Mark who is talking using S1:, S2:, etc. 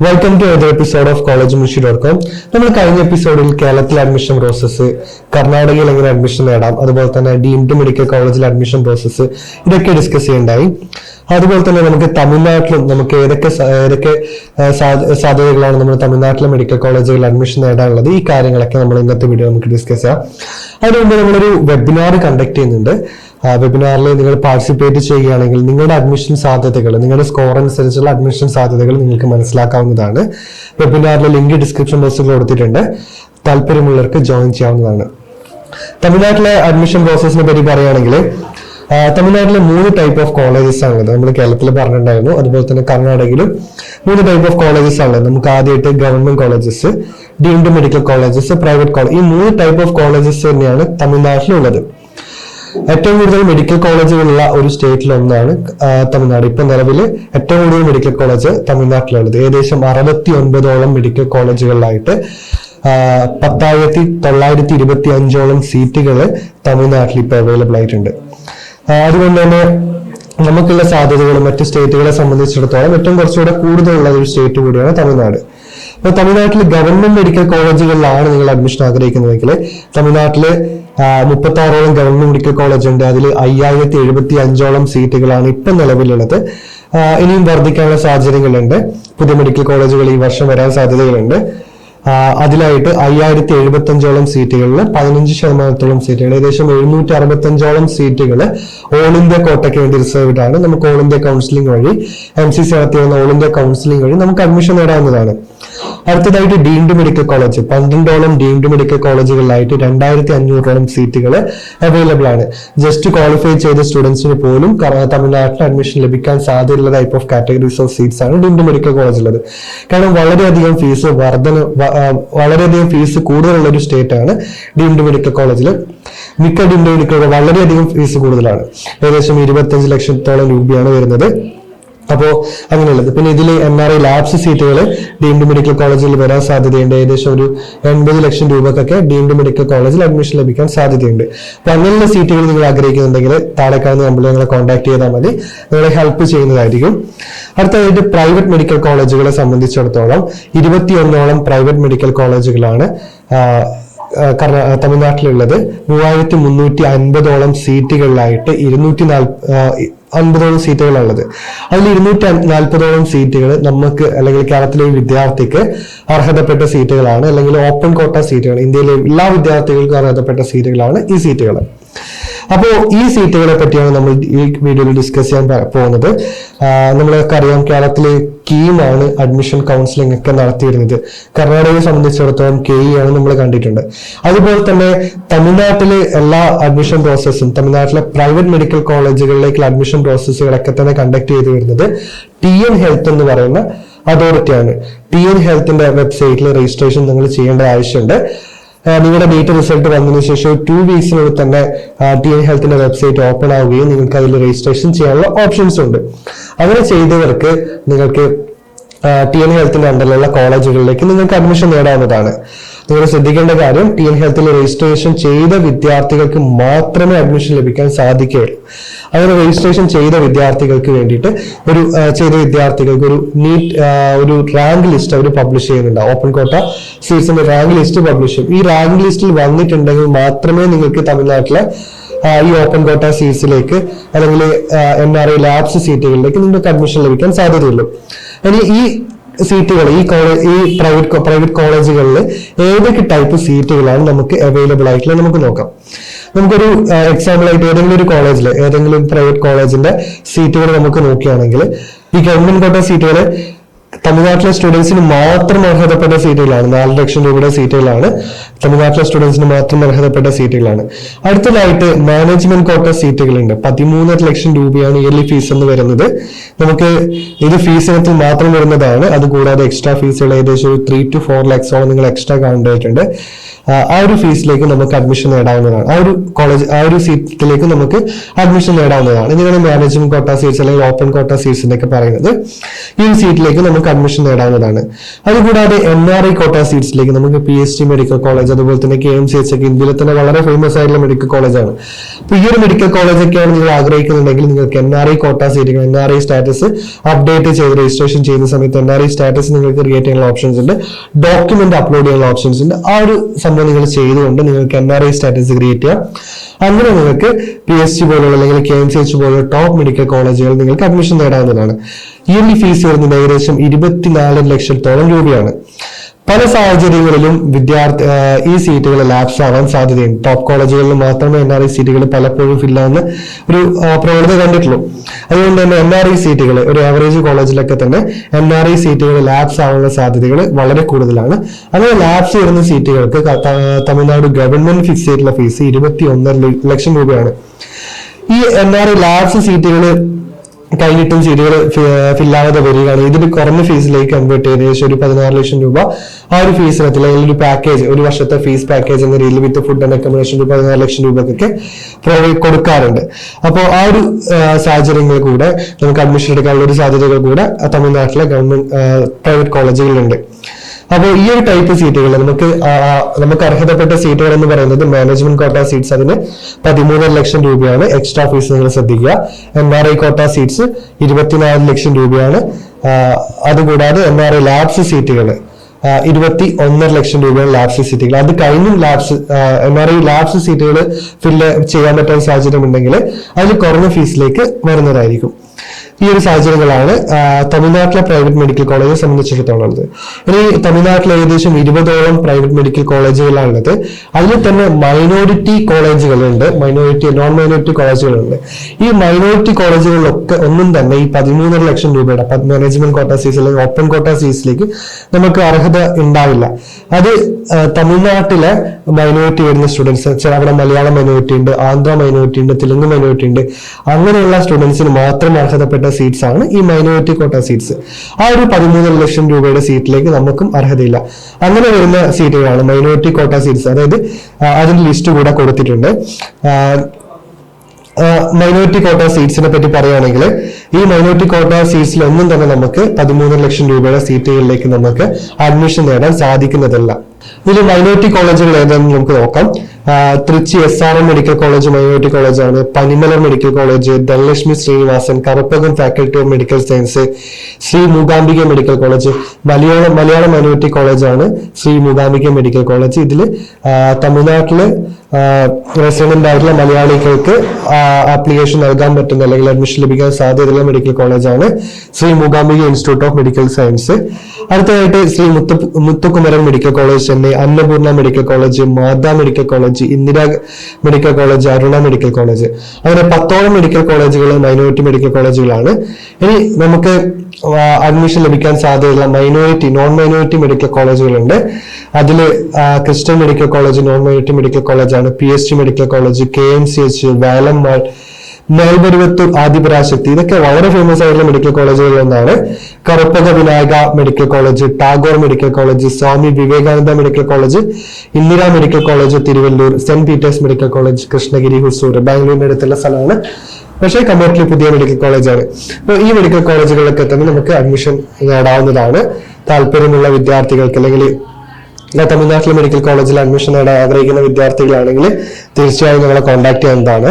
S1: Welcome to other episode of college Mushi dot com നമ്മൾ കഴിഞ്ഞ എപ്പിസോഡിൽ കേരളത്തിൽ അഡ്മിഷൻ പ്രോസസ്സ് കർണാടകയിൽ എങ്ങനെ അഡ്മിഷൻ നേടാം അതുപോലെ തന്നെ ഡീംഡ് മെഡിക്കൽ കോളേജിൽ അഡ്മിഷൻ പ്രോസസ്സ് ഇതൊക്കെ ഡിസ്കസ് ചെയ്യണ്ടായി. അതുപോലെ തന്നെ നമുക്ക് തമിഴ്നാട്ടിലും നമുക്ക് ഏതൊക്കെ ഏതൊക്കെ സാധ്യതകളാണ് നമ്മുടെ തമിഴ്നാട്ടിലെ മെഡിക്കൽ കോളേജുകളിൽ അഡ്മിഷൻ നേടാനുള്ളത്? ഈ കാര്യങ്ങളൊക്കെ നമ്മൾ ഇന്നത്തെ വീഡിയോ നമുക്ക് ഡിസ്കസ് ചെയ്യാം. അതിനു മുമ്പ് നമ്മളൊരു വെബിനാർ കണ്ടക്ട് ചെയ്യുന്നുണ്ട്. ആ വെബിനാറിൽ നിങ്ങൾ പാർട്ടിസിപ്പേറ്റ് ചെയ്യുകയാണെങ്കിൽ നിങ്ങളുടെ അഡ്മിഷൻ സാധ്യതകൾ നിങ്ങളുടെ സ്കോർ അനുസരിച്ചുള്ള അഡ്മിഷൻ സാധ്യതകൾ നിങ്ങൾക്ക് മനസ്സിലാക്കാവുന്നതാണ്. വെബിനാറിലെ ലിങ്ക് ഡിസ്ക്രിപ്ഷൻ ബോക്സിൽ കൊടുത്തിട്ടുണ്ട്. താല്പര്യമുള്ളവർക്ക് ജോയിൻ ചെയ്യാവുന്നതാണ്. തമിഴ്നാട്ടിലെ അഡ്മിഷൻ പ്രോസസ്സിനെ പറ്റി പറയുകയാണെങ്കിൽ തമിഴ്നാട്ടിലെ മൂന്ന് ടൈപ്പ് ഓഫ് കോളേജസ് ആണുള്ളത് നമ്മൾ കേരളത്തിൽ പറഞ്ഞിട്ടുണ്ടായിരുന്നു. അതുപോലെ തന്നെ കർണാടകയിലും മൂന്ന് ടൈപ്പ് ഓഫ് കോളേജസ് ആണുള്ളത് നമുക്ക് ആദ്യമായിട്ട് government colleges deemed medical colleges private college ഈ മൂന്ന് ടൈപ്പ് ഓഫ് കോളേജസ് തന്നെയാണ് തമിഴ്നാട്ടിലുള്ളത്. ഏറ്റവും കൂടുതൽ മെഡിക്കൽ കോളേജുകളുള്ള ഒരു സ്റ്റേറ്റിൽ ഒന്നാണ് തമിഴ്നാട്. ഇപ്പൊ നിലവിൽ ഏറ്റവും കൂടുതൽ മെഡിക്കൽ കോളേജ് തമിഴ്നാട്ടിലുള്ളത്. ഏകദേശം അറുപത്തി ഒൻപതോളം മെഡിക്കൽ കോളേജുകളിലായിട്ട് പത്തായിരത്തി തൊള്ളായിരത്തി ഇരുപത്തി അഞ്ചോളം സീറ്റുകൾ തമിഴ്നാട്ടിൽ ഇപ്പൊ അവൈലബിൾ ആയിട്ടുണ്ട്. അതുകൊണ്ട് തന്നെ നമുക്കുള്ള സാധ്യതകൾ മറ്റ് സ്റ്റേറ്റുകളെ സംബന്ധിച്ചിടത്തോളം ഏറ്റവും കുറച്ചുകൂടെ കൂടുതലുള്ള ഒരു സ്റ്റേറ്റ് കൂടിയാണ് തമിഴ്നാട്. അപ്പൊ തമിഴ്നാട്ടിൽ ഗവൺമെന്റ് മെഡിക്കൽ കോളേജുകളിലാണ് നിങ്ങൾ അഡ്മിഷൻ ആഗ്രഹിക്കുന്നതെങ്കിൽ തമിഴ്നാട്ടിൽ മുപ്പത്തി ആറോളം ഗവൺമെന്റ് മെഡിക്കൽ കോളേജ് ഉണ്ട് അതിൽ അയ്യായിരത്തി എഴുപത്തി അഞ്ചോളം സീറ്റുകളാണ് ഇപ്പം നിലവിലുള്ളത്. ഇനിയും വർദ്ധിക്കാനുള്ള സാഹചര്യങ്ങളുണ്ട്. പുതിയ മെഡിക്കൽ കോളേജുകൾ ഈ വർഷം വരാൻ സാധ്യതകളുണ്ട്. അതിലായിട്ട് അയ്യായിരത്തി എഴുപത്തി അഞ്ചോളം സീറ്റുകളിൽ പതിനഞ്ച് ശതമാനത്തോളം സീറ്റുകൾ ഏകദേശം എഴുന്നൂറ്റി അറുപത്തി അഞ്ചോളം സീറ്റുകൾ ഓൾ ഇന്ത്യ കോട്ടയ്ക്ക് വേണ്ടി റിസർവ്ഡ് ആണ്. നമുക്ക് ഓൾ ഇന്ത്യ കൗൺസിലിംഗ് വഴി എം സി സി നടത്തി വന്ന ഓൾ ഇന്ത്യ കൗൺസിലിംഗ് വഴി നമുക്ക് അഡ്മിഷൻ നേടാവുന്നതാണ്. അടുത്തതായിട്ട് ഡീംഡ് മെഡിക്കൽ കോളേജ്. പന്ത്രണ്ടോളം ഡീംഡ് മെഡിക്കൽ കോളേജുകളിലായിട്ട് രണ്ടായിരത്തി അഞ്ഞൂറോളം സീറ്റുകൾ അവൈലബിൾ ആണ്. ജസ്റ്റ് ക്വാളിഫൈ ചെയ്ത സ്റ്റുഡൻസിന് പോലും തമിഴ്നാട്ടിൽ അഡ്മിഷൻ ലഭിക്കാൻ സാധ്യതയുള്ള type of categories of seats ആണ് ഡീംഡ് മെഡിക്കൽ കോളേജ് ഉള്ളത് കാരണം വളരെയധികം ഫീസ് വർധന വളരെയധികം ഫീസ് കൂടുതലുള്ള ഒരു സ്റ്റേറ്റ് ആണ് ഡീംഡ് മെഡിക്കൽ കോളേജിൽ മിക്ക ഡീംഡ് മെഡിക്കൽ വളരെയധികം ഫീസ് കൂടുതലാണ്. ഏകദേശം ഇരുപത്തഞ്ച് ലക്ഷത്തോളം രൂപയാണ് വരുന്നത്. അപ്പോ അങ്ങനെയുള്ളത്. പിന്നെ ഇതിൽ എം ആർ ഐ ലാബ്സ് സീറ്റുകൾ ഡീംഡ് മെഡിക്കൽ കോളേജിൽ വരാൻ സാധ്യതയുണ്ട്. ഏകദേശം ഒരു എൺപത് ലക്ഷം രൂപക്കൊക്കെ ഡീംഡ് മെഡിക്കൽ കോളേജിൽ അഡ്മിഷൻ ലഭിക്കാൻ സാധ്യതയുണ്ട്. അപ്പൊ അങ്ങനെയുള്ള സീറ്റുകൾ നിങ്ങൾ ആഗ്രഹിക്കുന്നുണ്ടെങ്കിൽ താഴെ കാണുന്ന നമ്പറിൽ ഞങ്ങളെ കോൺടാക്ട് ചെയ്താൽ മതി. നിങ്ങളെ ഹെൽപ്പ് ചെയ്യുന്നതായിരിക്കും. അടുത്തതായിട്ട് പ്രൈവറ്റ് മെഡിക്കൽ കോളേജുകളെ സംബന്ധിച്ചിടത്തോളം ഇരുപത്തിയൊന്നോളം പ്രൈവറ്റ് മെഡിക്കൽ കോളേജുകളാണ് തമിഴ്നാട്ടിലുള്ളത്. മൂവായിരത്തി മുന്നൂറ്റി അൻപതോളം സീറ്റുകളിലായിട്ട് ഇരുന്നൂറ്റി നാൽപ്പ അൻപതോളം സീറ്റുകളുള്ളത് അതിൽ ഇരുന്നൂറ്റി നാൽപ്പതോളം സീറ്റുകൾ നമുക്ക് അല്ലെങ്കിൽ കേരളത്തിലെ വിദ്യാർത്ഥിക്ക് അർഹതപ്പെട്ട സീറ്റുകളാണ് അല്ലെങ്കിൽ ഓപ്പൺ കോട്ട സീറ്റുകൾ ഇന്ത്യയിലെ എല്ലാ വിദ്യാർത്ഥികൾക്കും അർഹതപ്പെട്ട സീറ്റുകളാണ് ഈ സീറ്റുകൾ അപ്പോൾ ഈ സീറ്റുകളെ പറ്റിയാണ് നമ്മൾ ഈ വീഡിയോയിൽ ഡിസ്കസ് ചെയ്യാൻ പോകുന്നത്. നമ്മളൊക്കെ കേരളത്തിലെ കീമാണ് അഡ്മിഷൻ കൗൺസിലിംഗ് ഒക്കെ നടത്തിയിരുന്നത്. കർണാടകയെ സംബന്ധിച്ചിടത്തോളം കെ ഇ ആണ് നമ്മൾ കണ്ടിട്ടുണ്ട്. അതുപോലെ തന്നെ തമിഴ്നാട്ടിലെ എല്ലാ അഡ്മിഷൻ പ്രോസസ്സും തമിഴ്നാട്ടിലെ പ്രൈവറ്റ് മെഡിക്കൽ കോളേജുകളിലേക്കുള്ള അഡ്മിഷൻ പ്രോസസ്സുകളൊക്കെ തന്നെ കണ്ടക്ട് ചെയ്തു വരുന്നത് ടി എൻ ഹെൽത്ത് എന്ന് പറയുന്ന അതോറിറ്റിയാണ്. ടി എൻ ഹെൽത്തിന്റെ വെബ്സൈറ്റിൽ രജിസ്ട്രേഷൻ നിങ്ങൾ ചെയ്യേണ്ട ആവശ്യമുണ്ട്. നിങ്ങളുടെ ഡേറ്റ റിസൾട്ട് വന്നതിന് ശേഷം ടു വീക്സിനുള്ളിൽ തന്നെ ടി എൻ ഹെൽത്തിന്റെ വെബ്സൈറ്റ് ഓപ്പൺ ആവുകയും നിങ്ങൾക്ക് അതിൽ രജിസ്ട്രേഷൻ ചെയ്യാനുള്ള ഓപ്ഷൻസ് ഉണ്ട്. അങ്ങനെ ചെയ്തവർക്ക് നിങ്ങൾക്ക് ടി എൻ ഹെൽത്തിന്റെ അണ്ടറിലുള്ള കോളേജുകളിലേക്ക് നിങ്ങൾക്ക് അഡ്മിഷൻ നേടാവുന്നതാണ്. നിങ്ങൾ ശ്രദ്ധിക്കേണ്ട കാര്യം ടി എൻ ഹെൽത്തിൽ രജിസ്ട്രേഷൻ ചെയ്ത വിദ്യാർത്ഥികൾക്ക് മാത്രമേ അഡ്മിഷൻ ലഭിക്കാൻ സാധിക്കുകയുള്ളൂ. അങ്ങനെ രജിസ്ട്രേഷൻ ചെയ്ത വിദ്യാർത്ഥികൾക്ക് വേണ്ടിയിട്ട് ഒരു ചെയ്ത വിദ്യാർത്ഥികൾക്ക് ഒരു നീറ്റ് ഒരു റാങ്ക് ലിസ്റ്റ് അവർ പബ്ലിഷ് ചെയ്യുന്നുണ്ട്. ഓപ്പൺ കോട്ട സീറ്റ്സിന്റെ റാങ്ക് ലിസ്റ്റ് പബ്ലിഷ് ചെയ്യും. ഈ റാങ്ക് ലിസ്റ്റിൽ വന്നിട്ടുണ്ടെങ്കിൽ മാത്രമേ നിങ്ങൾക്ക് തമിഴ്നാട്ടിലെ ഈ ഓപ്പൺ കോട്ട സീറ്റ്സിലേക്ക് അല്ലെങ്കിൽ എൻ ആർ ഐ ലാബ്സ് സീറ്റുകളിലേക്ക് നിങ്ങൾക്ക് അഡ്മിഷൻ ലഭിക്കാൻ സാധ്യതയുള്ളൂ. ഇനി ഈ സീറ്റുകൾ ഈ കോളേജ് ഈ പ്രൈവറ്റ് പ്രൈവറ്റ് കോളേജുകളിൽ ഏതൊക്കെ ടൈപ്പ് സീറ്റുകളാണ് നമുക്ക് അവൈലബിൾ ആയിട്ടുള്ളത് നമുക്ക് നോക്കാം. നമുക്കൊരു എക്സാമ്പിൾ ആയിട്ട് ഏതെങ്കിലും ഒരു കോളേജിൽ ഏതെങ്കിലും പ്രൈവറ്റ് കോളേജിന്റെ സീറ്റുകൾ നമുക്ക് നോക്കുകയാണെങ്കിൽ ഈ ഗവൺമെന്റ് കോട്ട സീറ്റുകൾ തമിഴ്നാട്ടിലെ സ്റ്റുഡൻസിന് മാത്രം അർഹതപ്പെട്ട സീറ്റുകളാണ്. നാല് ലക്ഷം രൂപയുടെ സീറ്റുകളാണ്. തമിഴ്നാട്ടിലെ സ്റ്റുഡൻസിന് മാത്രം അർഹതപ്പെട്ട സീറ്റുകളാണ്. അടുത്തതായിട്ട് മാനേജ്മെന്റ് കോട്ട സീറ്റുകളുണ്ട്. പതിമൂന്നര ലക്ഷം രൂപയാണ് ഇയർലി ഫീസ് എന്ന് വരുന്നത്. നമുക്ക് ഇത് ഫീസ് ഇനത്തിൽ മാത്രം വരുന്നതാണ്. അതുകൂടാതെ എക്സ്ട്രാ ഫീസുകൾ ഏകദേശം ഒരു ത്രീ ടു ഫോർ ലാക്സോളം നിങ്ങൾ എക്സ്ട്രാ കാണേണ്ടതായിട്ടുണ്ട്. ആ ഒരു ഫീസിലേക്ക് നമുക്ക് അഡ്മിഷൻ നേടാവുന്നതാണ്. ആ ഒരു കോളേജ് ആ ഒരു സീറ്റിലേക്ക് നമുക്ക് അഡ്മിഷൻ നേടാവുന്നതാണ്. ഇതിനാണ് മാനേജ്മെന്റ് കോട്ട സീറ്റ്സ് അല്ലെങ്കിൽ ഓപ്പൺ കോട്ട സീറ്റ്സ് എന്നൊക്കെ പറയുന്നത്. ഈ ഒരു സീറ്റിലേക്ക് നമുക്ക് അഡ്മിഷൻ നേടാവുന്നതാണ്. അതുകൂടാതെ എൻ ആർ ഐ കോട്ട സീറ്റ്സിലേക്ക് നമുക്ക് P S T medical college അതുപോലെ തന്നെ കെ എം സി എച്ച് ഒക്കെ ഇന്ത്യയിലെ തന്നെ വളരെ ഫേമസ് ആയിട്ടുള്ള മെഡിക്കൽ കോളേജാണ് അപ്പൊ ഈ ഒരു മെഡിക്കൽ കോളേജ് ഒക്കെയാണ് നിങ്ങൾ ആഗ്രഹിക്കുന്നുണ്ടെങ്കിൽ നിങ്ങൾക്ക് എൻ ആർ ഐ കോട്ട സീറ്റുകൾ N R I status update ചെയ്ത് രജിസ്ട്രേഷൻ ചെയ്യുന്ന സമയത്ത് എൻ ആർ ഐ സ്റ്റാറ്റസ് നിങ്ങൾക്ക് ക്രിയേറ്റ് ചെയ്യാനുള്ള ഓപ്ഷൻസ് ഉണ്ട്. ഡോക്യുമെന്റ് അപ്ലോഡ് ചെയ്യാനുള്ള ഓപ്ഷൻസ് ഉണ്ട്. ആ ഒരു സംഭവം നിങ്ങൾ ചെയ്തുകൊണ്ട് നിങ്ങൾക്ക് N R I status create ചെയ്യാം. അങ്ങനെ നിങ്ങൾക്ക് പി എസ് സി പോലുള്ള അല്ലെങ്കിൽ കെ എം സി എച്ച് പോലുള്ള ടോപ്പ് മെഡിക്കൽ കോളേജുകൾ നിങ്ങൾക്ക് അഡ്മിഷൻ നേടാവുന്നതാണ്. ഇയർലി ഫീസ് വരുന്നത് ഏകദേശം ഇരുപത്തിനാല് ലക്ഷത്തോളം രൂപയാണ്. പല സാഹചര്യങ്ങളിലും വിദ്യാർത്ഥി ഈ സീറ്റുകൾ ലാപ്സ് ആവാൻ സാധ്യതയുണ്ട്. ടോപ്പ് കോളേജുകളിൽ മാത്രമേ എൻ ആർ ഐ സീറ്റുകൾ പലപ്പോഴും ഫില്ലാവുന്ന ഒരു പ്രവണത കണ്ടിട്ടുള്ളൂ. അതുകൊണ്ട് തന്നെ എൻ ആർ ഐ സീറ്റുകൾ ഒരു ആവറേജ് കോളേജിലൊക്കെ തന്നെ എൻ ആർ ഐ സീറ്റുകൾ ലാപ്സ് ആവാനുള്ള സാധ്യതകൾ വളരെ കൂടുതലാണ്. അങ്ങനെ ലാപ്സ് വരുന്ന സീറ്റുകൾക്ക് തമിഴ്നാട് ഗവൺമെന്റ് ഫിക്സ് ചെയ്തിട്ടുള്ള ഫീസ് ഇരുപത്തി ഒന്നര ലക്ഷം രൂപയാണ്. ഈ എൻ ആർ ഐ ലാബ്സ് സീറ്റുകൾ കഴിഞ്ഞിട്ടും സീറ്റുകൾ ഫില്ലാവാതെ വരികയാണ്. ഇതിൽ കുറഞ്ഞ ഫീസിലേക്ക് കൺവേർട്ട് ചെയ്ത് ഏകദേശം ഒരു പതിനാറ് ലക്ഷം രൂപ ആ ഒരു ഫീസ് അല്ലെങ്കിൽ ഒരു പാക്കേജ് ഒരു വർഷത്തെ ഫീസ് പാക്കേജ് എന്ന രീതിയിൽ വിത്ത് ഫുഡ് ആൻഡ് അക്കോമഡേഷൻ ഒരു പതിനാറ് ലക്ഷം രൂപക്കൊക്കെ പ്രൊവൈഡ് കൊടുക്കാറുണ്ട്. അപ്പോൾ ആ ഒരു സാഹചര്യങ്ങൾ കൂടെ നമുക്ക് അഡ്മിഷൻ എടുക്കാനുള്ള ഒരു സാധ്യതകൾ കൂടെ തമിഴ്നാട്ടിലെ ഗവൺമെന്റ് പ്രൈവറ്റ് കോളേജുകളിലുണ്ട് അപ്പോൾ ഈ ഒരു ടൈപ്പ് സീറ്റുകൾ നമുക്ക് നമുക്ക് അർഹതപ്പെട്ട സീറ്റുകൾ എന്ന് പറയുന്നത് മാനേജ്മെന്റ് കോട്ട സീറ്റ്സ് അതിന് പതിമൂന്നര ലക്ഷം രൂപയാണ്. എക്സ്ട്രാ ഫീസ് നിങ്ങൾ ശ്രദ്ധിക്കുക. N R I quota seats ഇരുപത്തിനാല് ലക്ഷം രൂപയാണ്. അതുകൂടാതെ എൻ ആർ ഐ ലാബ്സ് സീറ്റുകൾ ഇരുപത്തി ഒന്നര ലക്ഷം രൂപയാണ് ലാബ്സ് സീറ്റുകൾ അത് കഴിഞ്ഞും lapse N R I lapse സീറ്റുകൾ ഫില്ല് ചെയ്യാൻ പറ്റാൻ സാഹചര്യം ഉണ്ടെങ്കിൽ അതിൽ കുറഞ്ഞ ഫീസിലേക്ക് വരുന്നതായിരിക്കും. ഈ ഒരു സാഹചര്യങ്ങളാണ് തമിഴ്നാട്ടിലെ പ്രൈവറ്റ് മെഡിക്കൽ കോളേജെ സംബന്ധിച്ചിടത്തോളം ഉള്ളത് ഇനി തമിഴ്നാട്ടിൽ ഏകദേശം ഇരുപതോളം പ്രൈവറ്റ് മെഡിക്കൽ കോളേജുകളാണുള്ളത്. അതിൽ തന്നെ മൈനോറിറ്റി കോളേജുകളുണ്ട് മൈനോറിറ്റി നോൺ മൈനോറിറ്റി കോളേജുകളുണ്ട്. ഈ മൈനോറിറ്റി കോളേജുകളിലൊക്കെ ഒന്നും തന്നെ ഈ പതിമൂന്നര ലക്ഷം രൂപയുടെ മാനേജ്മെന്റ് കോട്ട സീസ് അല്ലെങ്കിൽ ഓപ്പൺ കോട്ട സീസിലേക്ക് നമുക്ക് അർഹത ഉണ്ടാവില്ല. അത് തമിഴ്നാട്ടിലെ മൈനോറിറ്റി വരുന്ന സ്റ്റുഡൻസ് ചില അവിടെ മലയാളം മൈനോറിറ്റി ഉണ്ട് ആന്ധ്ര മൈനോറിറ്റി ഉണ്ട് തെലുങ്ക് മൈനോറിറ്റി ഉണ്ട് അങ്ങനെയുള്ള സ്റ്റുഡൻസിന് മാത്രം അർഹതപ്പെട്ട സീറ്റ്സ് ആണ്. ഈ മൈനോറിറ്റി കോട്ട സീറ്റ്സ് ആ ഒരു പതിമൂന്നര ലക്ഷം രൂപയുടെ സീറ്റിലേക്ക് നമുക്കും അർഹതയില്ല. അങ്ങനെ വരുന്ന സീറ്റുകളാണ് മൈനോറിറ്റി കോട്ട സീറ്റ്സ് അതായത് അതിന്റെ ലിസ്റ്റ് കൂടെ കൊടുത്തിട്ടുണ്ട്. മൈനോറിറ്റി കോട്ട സീറ്റ്സിനെ പറ്റി പറയുകയാണെങ്കിൽ ഈ മൈനോറിറ്റി കോട്ട സീറ്റ്സിൽ ഒന്നും തന്നെ നമുക്ക് പതിമൂന്ന് ലക്ഷം രൂപയുടെ സീറ്റുകളിലേക്ക് നമുക്ക് അഡ്മിഷൻ നേടാൻ സാധിക്കുന്നതല്ല. ഇതിൽ മൈനോറിറ്റി കോളേജുകൾ ഏതാണെന്ന് നമുക്ക് നോക്കാം. Trichy S R M medical college minority കോളേജാണ് Panimalar medical college Dhanalakshmi Srinivasan Karpagam faculty of medical science Sri Mookambika medical college Malayalam Malayalam minority കോളേജാണ് ശ്രീ മൂകാംബിക മെഡിക്കൽ കോളേജ് ഇതിൽ തമിഴ്നാട്ടിൽ റെസിഡന്റ് ആയിട്ടുള്ള മലയാളികൾക്ക് ആപ്ലിക്കേഷൻ നൽകാൻ പറ്റുന്ന അല്ലെങ്കിൽ അഡ്മിഷൻ ലഭിക്കാൻ സാധ്യതയുള്ള മെഡിക്കൽ കോളേജാണ് Sri Mookambika institute of medical science അടുത്തതായിട്ട് Sri Muthu Muthukumaran medical college Chennai Annapoorna medical college Mata medical college Indira medical college Aruna medical college അങ്ങനെ പത്തോളം മെഡിക്കൽ കോളേജുകൾ മൈനോറിറ്റി മെഡിക്കൽ കോളേജുകളാണ് ഇനി നമുക്ക് അഡ്മിഷൻ ലഭിക്കാൻ സാധ്യതയുള്ള മൈനോറിറ്റി നോൺ മൈനോറിറ്റി മെഡിക്കൽ കോളേജുകളുണ്ട് അതിൽ Christian medical college non minority medical കോളേജാണ് P S T medical college K M C H Velammal Melmaruvathur Adiparasakthi ഇതൊക്കെ വളരെ ഫേമസ് ആയിട്ടുള്ള മെഡിക്കൽ കോളേജുകളിൽ ഒന്നാണ് Karpaga Vinayaga medical college Tagore medical college Swami Vivekananda medical college Indira medical college Tiruvallur saint Peter's medical college Krishnagiri Hosur. ബാംഗ്ലൂരിന്റെ അടുത്തുള്ള സ്ഥലമാണ്. പക്ഷേ comparatively പുതിയ medical കോളേജാണ്. അപ്പോൾ ഈ മെഡിക്കൽ കോളേജുകളിലൊക്കെ തന്നെ നമുക്ക് അഡ്മിഷൻ നേടാവുന്നതാണ്. താല്പര്യമുള്ള വിദ്യാർത്ഥികൾക്ക് അല്ലെങ്കിൽ തമിഴ്നാട്ടിലെ മെഡിക്കൽ കോളേജിൽ അഡ്മിഷൻ നേടാൻ ആഗ്രഹിക്കുന്ന വിദ്യാർത്ഥികളാണെങ്കിൽ തീർച്ചയായും നിങ്ങളെ കോൺടാക്ട് ചെയ്യുന്നതാണ്.